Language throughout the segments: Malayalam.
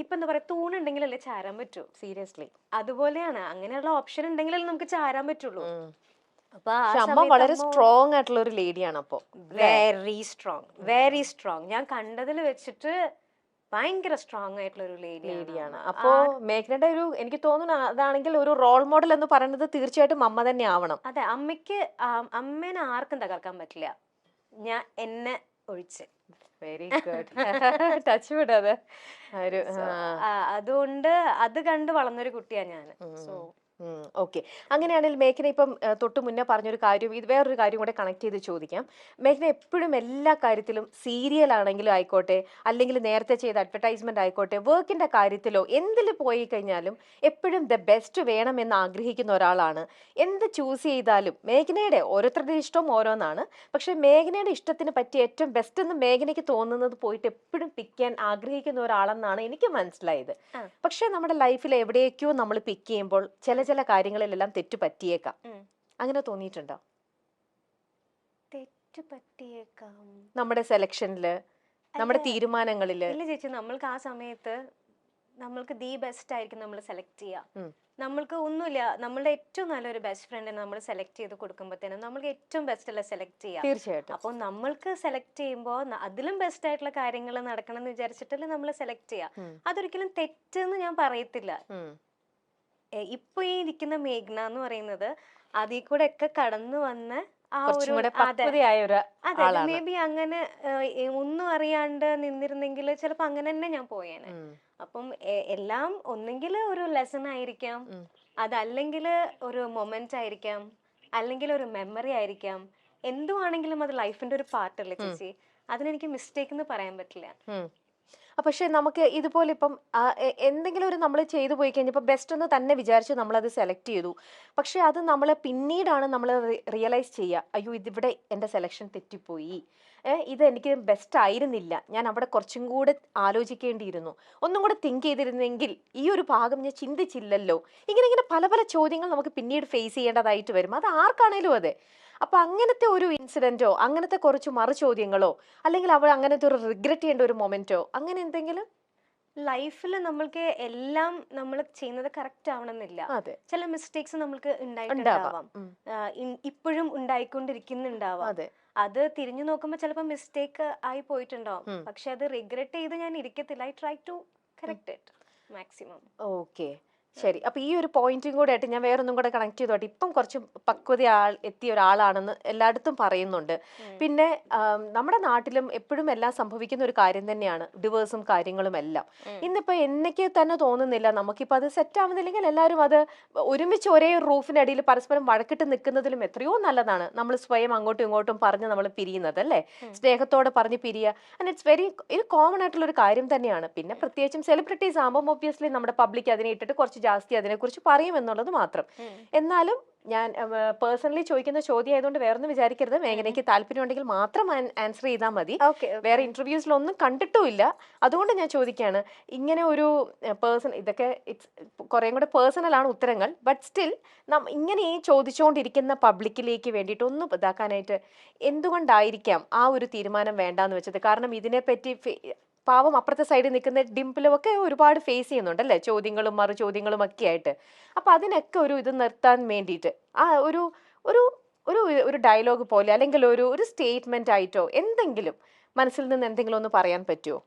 ഇപ്പൊ എന്താ പറയാ തൂണുണ്ടെങ്കിലല്ലേ ചാരാൻ പറ്റൂ. സീരിയസ്ലി. അതുപോലെയാണ്. അങ്ങനെയുള്ള ഓപ്ഷൻ ഉണ്ടെങ്കിലല്ലേ നമുക്ക് ചാരാൻ പറ്റുള്ളൂ. അപ്പൊ അമ്മ വളരെ സ്ട്രോങ് ആയിട്ടുള്ള ഒരു ലേഡിയാണ് അപ്പോ. വെരി സ്ട്രോങ് വെരി സ്ട്രോങ് ഞാൻ കണ്ടതിൽ വെച്ചിട്ട് ഭയങ്കര സ്ട്രോങ് ആയിട്ടുള്ള ഒരു ലേഡിയാണ് അപ്പോ മേഘനയുടെ ഒരു എനിക്ക് തോന്നുന്നു അതാണെങ്കിൽ ഒരു റോൾ മോഡൽ എന്ന് പറയുന്നത് തീർച്ചയായിട്ടും അമ്മ തന്നെ ആവണം. അതെ അമ്മയ്ക്ക് അമ്മേനെ ആർക്കും തകർക്കാൻ പറ്റില്ല. ഞാൻ എന്നെ ഒഴിച്ച്. വെരി ഗുഡ് ടച്ച് ഒരു ആ, അതുകൊണ്ട് അത് കണ്ട് വളർന്നൊരു കുട്ടിയാ ഞാൻ സോ ഓക്കെ. അങ്ങനെയാണെങ്കിൽ മേഘന ഇപ്പം തൊട്ട് മുന്നേ പറഞ്ഞൊരു കാര്യം ഇത് വേറൊരു കാര്യം കൂടെ കണക്ട് ചെയ്ത് ചോദിക്കാം. മേഘന എപ്പോഴും എല്ലാ കാര്യത്തിലും സീരിയൽ ആണെങ്കിലും ആയിക്കോട്ടെ അല്ലെങ്കിൽ നേരത്തെ ചെയ്ത അഡ്വർടൈസ്മെന്റ് ആയിക്കോട്ടെ വർക്കിന്റെ കാര്യത്തിലോ എന്തിൽ പോയി കഴിഞ്ഞാലും എപ്പോഴും ദ ബെസ്റ്റ് വേണമെന്ന് ആഗ്രഹിക്കുന്ന ഒരാളാണ്. എന്ത് ചൂസ് ചെയ്താലും മേഘനയുടെ ഓരോരുത്തരുടെ ഇഷ്ടവും ഓരോന്നാണ്. പക്ഷെ മേഘനയുടെ ഇഷ്ടത്തിന് പറ്റിയ ഏറ്റവും ബെസ്റ്റ് എന്ന് മേഘനയ്ക്ക് തോന്നുന്നത് പോയിട്ട് എപ്പോഴും പിക്ക് ചെയ്യാൻ ആഗ്രഹിക്കുന്ന ഒരാളെന്നാണ് എനിക്ക് മനസ്സിലായത്. പക്ഷെ നമ്മുടെ ലൈഫിൽ എവിടെയൊക്കെയോ നമ്മൾ പിക്ക് ചെയ്യുമ്പോൾ ചില ചില കാര്യങ്ങളിലെല്ലാം തെറ്റ് പറ്റിയേക്കാം. അങ്ങനെ തോന്നിയിട്ടുണ്ടോ? തെറ്റ് പറ്റിയേക്കാം. നമ്മുടെ സെലക്ഷനിൽ നമ്മുടെ. തീരുമാനങ്ങളിൽ. ഇല്ല ചേച്ചി നമ്മൾക്ക് ആ സമയത്ത് നമ്മൾക്ക് ദി ബെസ്റ്റ് ആയിരിക്കും നമ്മൾ സെലക്ട് ചെയ്യാം. നമ്മൾക്ക് ഒന്നുമില്ല നമ്മളുടെ ഏറ്റവും നല്ലൊരു ബെസ്റ്റ് ഫ്രണ്ടിനെ നമ്മൾ സെലക്ട് ചെയ്ത് കൊടുക്കുമ്പോഴത്തേനും നമ്മൾക്ക് ഏറ്റവും ബെസ്റ്റ് അല്ല സെലക്ട് ചെയ്യാം. തീർച്ചയായിട്ടും. അപ്പോൾ നമ്മൾക്ക് സെലക്ട് ചെയ്യുമ്പോൾ അതിലും ബെസ്റ്റ് ആയിട്ടുള്ള കാര്യങ്ങൾ നടക്കണം എന്ന് വിചാരിച്ചിട്ടല്ലേ നമ്മൾ സെലക്ട് ചെയ്യാം. അതൊരിക്കലും തെറ്റെന്ന് ഞാൻ പറയത്തില്ല. ഇപ്പൊ ഈ ഇരിക്കുന്ന മേഘ്ന എന്ന് പറയുന്നത് അതിൽ കൂടെ ഒക്കെ കടന്നു വന്ന ആ ഒരു അതെ. അതെ മേ ബി അങ്ങനെ ഒന്നും അറിയാണ്ട് നിന്നിരുന്നെങ്കിൽ ചിലപ്പോ അങ്ങനെ തന്നെ ഞാൻ പോയേനെ. അപ്പം എല്ലാം ഒന്നെങ്കിൽ ഒരു ലെസൺ ആയിരിക്കാം. അതല്ലെങ്കിൽ ഒരു മൊമെന്റ് ആയിരിക്കാം. അല്ലെങ്കിൽ ഒരു മെമ്മറി ആയിരിക്കാം. എന്തുവാണെങ്കിലും അത് ലൈഫിന്റെ ഒരു പാർട്ട് അല്ലേ ചേച്ചി? അതിനെനിക്ക് മിസ്റ്റേക്ക് എന്ന് പറയാൻ പറ്റില്ല. പക്ഷെ നമുക്ക് ഇതുപോലെ ഇപ്പം എന്തെങ്കിലും ഒരു നമ്മൾ ചെയ്തു പോയി കഴിഞ്ഞപ്പോൾ ബെസ്റ്റ് എന്ന് തന്നെ വിചാരിച്ച് നമ്മളത് സെലക്ട് ചെയ്തു. പക്ഷെ അത് നമ്മൾ പിന്നീടാണ് നമ്മൾ റിയലൈസ് ചെയ്യുക. അയ്യോ ഇതിവിടെ എന്റെ സെലക്ഷൻ തെറ്റിപ്പോയി. ഇത് എനിക്ക് ബെസ്റ്റ് ആയിരുന്നില്ല. ഞാൻ അവിടെ കുറച്ചും കൂടെ ആലോചിക്കേണ്ടിയിരുന്നു. ഒന്നും കൂടെ തിങ്ക് ചെയ്തിരുന്നെങ്കിൽ ഈ ഒരു ഭാഗം ഞാൻ ചിന്തിച്ചില്ലല്ലോ. ഇങ്ങനെ ഇങ്ങനെ പല പല ചോദ്യങ്ങൾ നമുക്ക് പിന്നീട് ഫേസ് ചെയ്യേണ്ടതായിട്ട് വരും. അത് ആർക്കാണേലും അതെ. അപ്പൊ അങ്ങനത്തെ ഒരു ഇൻസിഡന്റോ അങ്ങനത്തെ കുറച്ച് മറു ചോദ്യങ്ങളോ അല്ലെങ്കിൽ അവൾ അങ്ങനത്തെ ഒരു റിഗ്രറ്റ് ചെയ്യേണ്ട ഒരു മൊമെന്റോ അങ്ങനെ എന്തെങ്കിലും? ലൈഫിൽ നമ്മൾക്ക് എല്ലാം നമ്മൾ ചെയ്യുന്നത് കറക്റ്റ് ആവണമെന്നില്ല. ചില മിസ്റ്റേക്സ് നമ്മൾക്ക് ഉണ്ടായിട്ടുണ്ടാവാം. ഇപ്പോഴും ഉണ്ടായിക്കൊണ്ടിരിക്കുന്നുണ്ടാവാം. അതെ. അത് തിരിഞ്ഞു നോക്കുമ്പോൾ ചിലപ്പോ മിസ്റ്റേക്ക് ആയി പോയിട്ടുണ്ടാവും. പക്ഷെ അത് റിഗ്രറ്റ് ചെയ്ത് ഞാൻ ഇരിക്കത്തില്ല. I try to correct it maximum okay ശരി. അപ്പൊ ഈ ഒരു പോയിന്റും കൂടെ ആയിട്ട് ഞാൻ വേറൊന്നും കൂടെ കണക്ട് ചെയ്തോട്ടെ ഇപ്പം കുറച്ച് പക്വത ആൾ എത്തിയ ഒരാളാണെന്ന് എല്ലായിടത്തും പറയുന്നുണ്ട്. പിന്നെ നമ്മുടെ നാട്ടിലും എപ്പോഴും എല്ലാം സംഭവിക്കുന്ന ഒരു കാര്യം തന്നെയാണ് ഡിവേഴ്സും കാര്യങ്ങളും എല്ലാം. ഇന്നിപ്പോ എന്നൊക്കെ തന്നെ തോന്നുന്നില്ല. നമുക്കിപ്പോ അത് സെറ്റ് ആവുന്നില്ലെങ്കിൽ എല്ലാവരും അത് ഒരുമിച്ച് ഒരേ റൂഫിനടിയിൽ പരസ്പരം വഴക്കിട്ട് നിൽക്കുന്നതിലും എത്രയോ നല്ലതാണ്. നമ്മൾ സ്വയം അങ്ങോട്ടും ഇങ്ങോട്ടും പറഞ്ഞ് നമ്മൾ പിരിയുന്നത് അല്ലേ? സ്നേഹത്തോടെ പറഞ്ഞ് പിരിയ. ആൻഡ് ഇറ്റ്സ് വെരി ഒരു കോമൺ ആയിട്ടുള്ള ഒരു കാര്യം തന്നെയാണ്. പിന്നെ പ്രത്യേകിച്ചും സെലിബ്രിറ്റീസ് ആകുമ്പോൾ ഒബ്വിയസ്ലി നമ്മുടെ പബ്ലിക് അതിനെ ഇട്ടിട്ട് കുറച്ച് ജാസ്തി അതിനെക്കുറിച്ച് പറയും എന്നുള്ളത് മാത്രം. എന്നാലും ഞാൻ പേഴ്സണലി ചോദിക്കുന്ന ചോദ്യം ആയതുകൊണ്ട് വേറൊന്നും വിചാരിക്കരുത്. മേഘനയ്ക്ക് താല്പര്യമുണ്ടെങ്കിൽ മാത്രം ആൻസർ ചെയ്താൽ മതി. വേറെ ഇന്റർവ്യൂസിലൊന്നും കണ്ടിട്ടുമില്ല. അതുകൊണ്ട് ഞാൻ ചോദിക്കുകയാണ് ഇങ്ങനെ ഒരു പേഴ്സൺ ഇതൊക്കെ ഇറ്റ്സ് കുറേം കൂടെ പേഴ്സണലാണ് ഉത്തരങ്ങൾ. ബട്ട് സ്റ്റിൽ നാം ഇങ്ങനെ ഈ ചോദിച്ചുകൊണ്ടിരിക്കുന്ന പബ്ലിക്കിലേക്ക് വേണ്ടിയിട്ട് ഒന്ന് ഇതാക്കാനായിട്ട് എന്തുകൊണ്ടായിരിക്കാം ആ ഒരു തീരുമാനം വേണ്ടാന്ന് വെച്ചത്? കാരണം ഇതിനെപ്പറ്റി പാവം അപ്പുറത്തെ സൈഡിൽ നിൽക്കുന്ന ഡിംപിളും ഒക്കെ ഒരുപാട് ഫേസ് ചെയ്യുന്നുണ്ട് അല്ലേ? ചോദ്യങ്ങളും മറു ചോദ്യങ്ങളും ഒക്കെ ആയിട്ട്. അപ്പം അതിനൊക്കെ ഒരു ഇത് നിർത്താൻ വേണ്ടിയിട്ട് ആ ഒരു ഒരു ഒരു ഒരു ഡയലോഗ് പോലെ അല്ലെങ്കിൽ ഒരു ഒരു സ്റ്റേറ്റ്മെന്റ് ആയിട്ടോ എന്തെങ്കിലും മനസ്സിൽ നിന്ന് എന്തെങ്കിലും ഒന്ന് പറയാൻ പറ്റുമോ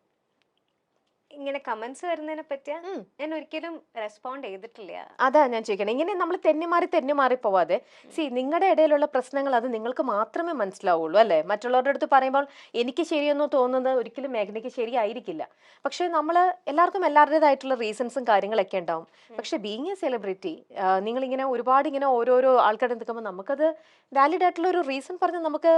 ഇങ്ങനെ കമന്റ്സ് വരുന്നതിനെ പറ്റിയ ഞാൻ ഒരിക്കലും റെസ്പോണ്ട് ചെയ്തിട്ടില്ല. അതാ ഞാൻ ചോദിക്കണം. ഇങ്ങനെ നമ്മൾ തെന്നിമാറി തെന്നിമാറി പോവാതെ സി നിങ്ങളുടെ ഇടയിലുള്ള പ്രശ്നങ്ങൾ അത് നിങ്ങൾക്ക് മാത്രമേ മനസ്സിലാവുള്ളൂ അല്ലെ? മറ്റുള്ളവരുടെ അടുത്ത് പറയുമ്പോൾ എനിക്ക് ശരിയെന്നോ തോന്നുന്നത് ഒരിക്കലും മേഘനയ്ക്ക് ശരിയായിരിക്കില്ല. പക്ഷെ നമ്മൾ എല്ലാവർക്കും എല്ലാവരുടേതായിട്ടുള്ള റീസൺസും കാര്യങ്ങളൊക്കെ ഉണ്ടാവും. പക്ഷെ ബീങ് എ സെലിബ്രിറ്റി നിങ്ങളിങ്ങനെ ഒരുപാട് ഇങ്ങനെ ഓരോരോ ആൾക്കാരെ നിൽക്കുമ്പോൾ നമുക്കത് വാലിഡ് ആയിട്ടുള്ള ഒരു റീസൺ പറഞ്ഞ് നമുക്ക്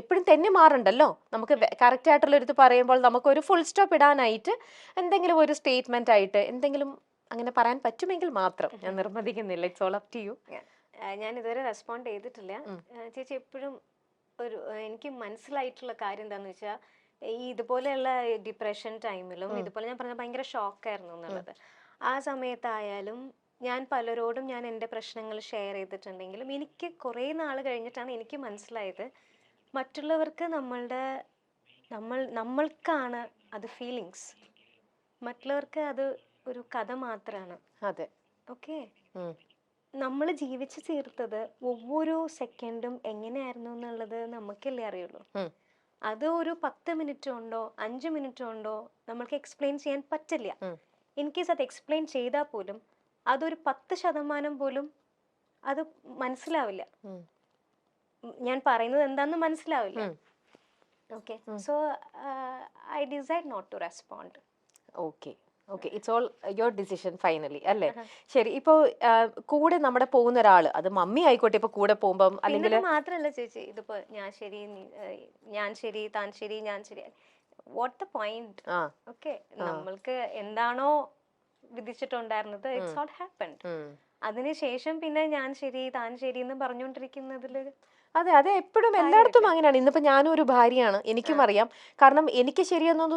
എപ്പോഴും തന്നെ മാറണ്ടല്ലോ? നമുക്ക് കറക്റ്റ് ആയിട്ടുള്ള ഒരു പറയുമ്പോൾ നമുക്ക് ഒരു ഫുൾ സ്റ്റോപ്പ് ഇടാനായിട്ട് എന്തെങ്കിലും ഒരു സ്റ്റേറ്റ്മെന്റ് ആയിട്ട് എന്തെങ്കിലും അങ്ങനെ പറയാൻ പറ്റുമെങ്കിൽ മാത്രം. ഞാൻ നിർബന്ധിക്കുന്നില്ല. It's all up to you ഞാൻ ഇതുവരെ റെസ്പോണ്ട് ചെയ്തിട്ടില്ല. ചേച്ചി എപ്പോഴും ഒരു എനിക്ക് മനസ്സിലായിട്ടുള്ള കാര്യം എന്താണെന്ന് വെച്ചാൽ ഈ ഇതുപോലെയുള്ള ഡിപ്രഷൻ ടൈമിലും. ഇതുപോലെ ഞാൻ പറഞ്ഞ ഭയങ്കര ഷോക്കായിരുന്നു എന്നുള്ളത്. ആ സമയത്തായാലും ഞാൻ പലരോടും ഞാൻ എന്റെ പ്രശ്നങ്ങൾ ഷെയർ ചെയ്തിട്ടുണ്ടെങ്കിലും എനിക്ക് കുറേ നാൾ കഴിഞ്ഞിട്ടാണ് എനിക്ക് മനസ്സിലായത് മറ്റുള്ളവർക്ക് നമ്മളുടെ നമ്മൾ നമ്മൾക്കാണ് അത് ഫീലിങ്സ് മറ്റുള്ളവർക്ക് അത് ഒരു കഥ മാത്രമാണ് അതെ. ഓക്കെ നമ്മൾ ജീവിച്ചു തീർത്തത് ഒവ്വൊരു സെക്കൻഡും എങ്ങനെയായിരുന്നു എന്നുള്ളത് നമുക്കല്ലേ അറിയുള്ളൂ. അത് ഒരു പത്ത് മിനിറ്റ് ഉണ്ടോ അഞ്ച് മിനിറ്റ് ഉണ്ടോ നമ്മൾക്ക് എക്സ്പ്ലെയിൻ ചെയ്യാൻ പറ്റില്ല. ഇൻ കേസ് അത് എക്സ്പ്ലെയിൻ ചെയ്താൽ പോലും അതൊരു പത്ത് ശതമാനം പോലും അത് മനസ്സിലാവില്ല. ഞാൻ പറയുന്നത് എന്താന്ന് മനസ്സിലാവില്ല. Okay so I decide not to respond okay okay it's all your decision finally അല്ലേ? ശരി. ഇപ്പോ കൂടെ നമ്മുടെ പോകുന്ന ഒരാൾ അത് മമ്മി ആയിക്കോട്ടെ ഇപ്പൊ കൂടെ പോകുമ്പോ അല്ലെങ്കിൽ മാത്രല്ല ചേച്ചി ഇതിപ്പോ ഞാൻ ശരി ഞാൻ ശരി താൻ ശരി ഞാൻ ശരി. വാട്ട് ദ പോയിന്റ് ഓക്കെ നമ്മൾക്ക് എന്താണോ വിധിച്ചിട്ടുണ്ടായിരുന്നത് ഇറ്റ്സ് ഓൾ ഹാപ്പൻഡ്. അതിനുശേഷം പിന്നെ ഞാൻ ശരി താൻ ശരി എന്ന് പറഞ്ഞുകൊണ്ടിരിക്കുന്നതിൽ അതെ അതെ എപ്പോഴും എല്ലായിടത്തും അങ്ങനെയാണ്. ഇന്നിപ്പോ ഞാനും ഒരു ഭാര്യയാണ്. എനിക്കും അറിയാം. കാരണം എനിക്ക് ശരിയെന്നൊന്നും